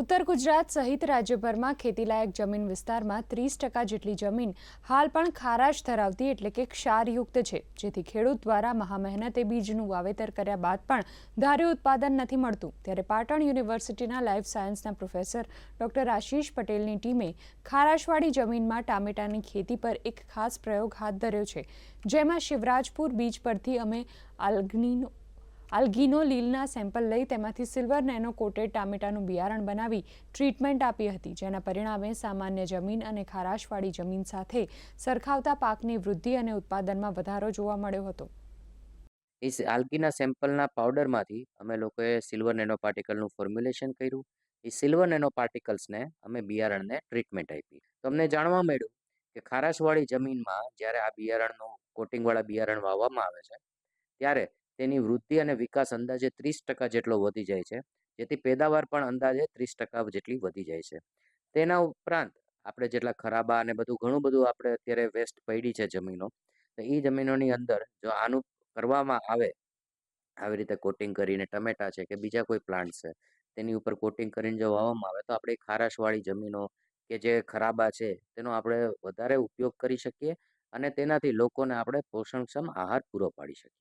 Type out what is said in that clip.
ઉત્તર ગુજરાત સહિત રાજ્યભરમાં ખેતીલાયક જમીન વિસ્તારમાં ત્રીસ ટકા જેટલી જમીન હાલ પણ ખારાશ ધરાવતી એટલે કે ક્ષારયુક્ત છે. જેથી ખેડૂત દ્વારા મહામહેનતે બીજનું વાવેતર કર્યા બાદ પણ ધાર્યું ઉત્પાદન નથી મળતું. ત્યારે પાટણ યુનિવર્સિટીના લાઈફ સાયન્સના પ્રોફેસર ડોક્ટર આશીષ પટેલની ટીમે ખારાશવાળી જમીનમાં ટામેટાની ખેતી પર એક ખાસ પ્રયોગ હાથ ધર્યો છે. જેમાં શિવરાજપુર બીચ પરથી અમે આલ્ગનીનો આલ્ગીનો લીલના સેમ્પલ લઈ તેમાંથી સિલ્વર નેનો કોટેડ ટામેટાનું બિયારણ બનાવી ટ્રીટમેન્ટ આપી હતી, જેના પરિણામે સામાન્ય જમીન અને ખારાશવાળી જમીન સાથે સરખાવતા પાકની વૃદ્ધિ અને ઉત્પાદનમાં વધારો જોવા મળ્યો હતો. એ આલ્ગીના સેમ્પલના પાવડરમાંથી અમે લોકોએ સિલ્વર નેનો પાર્ટિકલનું ફોર્મ્યુલેશન કર્યું. એ સિલ્વર નેનો પાર્ટિકલ્સને અમે બિયારણને ટ્રીટમેન્ટ આપી. તો અમને જાણવા મળ્યું કે ખારાશવાળી જમીનમાં જ્યારે આ બિયારણનું કોટિંગવાળા બિયારણ વાવવામાં આવે છે, ત્યારે તેની વૃદ્ધિ અને વિકાસ અંદાજે ત્રીસ ટકા જેટલો વધી જાય છે. જેથી પેદાવાર પણ અંદાજે ત્રીસ ટકા જેટલી વધી જાય છે. તેના ઉપરાંત આપણે જેટલા ખરાબા અને બધું, ઘણું બધું આપણે અત્યારે વેસ્ટ પડી છે જમીનો. તો એ જમીનોની અંદર જો આનું કરવામાં આવે, આવી રીતે કોટિંગ કરીને ટમેટા છે કે બીજા કોઈ પ્લાન્ટ છે, તેની ઉપર કોટિંગ કરીને જો વાવવામાં આવે તો આપણે ખારાશવાળી જમીનો કે જે ખરાબા છે તેનો આપણે વધારે ઉપયોગ કરી શકીએ અને તેનાથી લોકોને આપણે પોષણક્ષમ આહાર પૂરો પાડી શકીએ.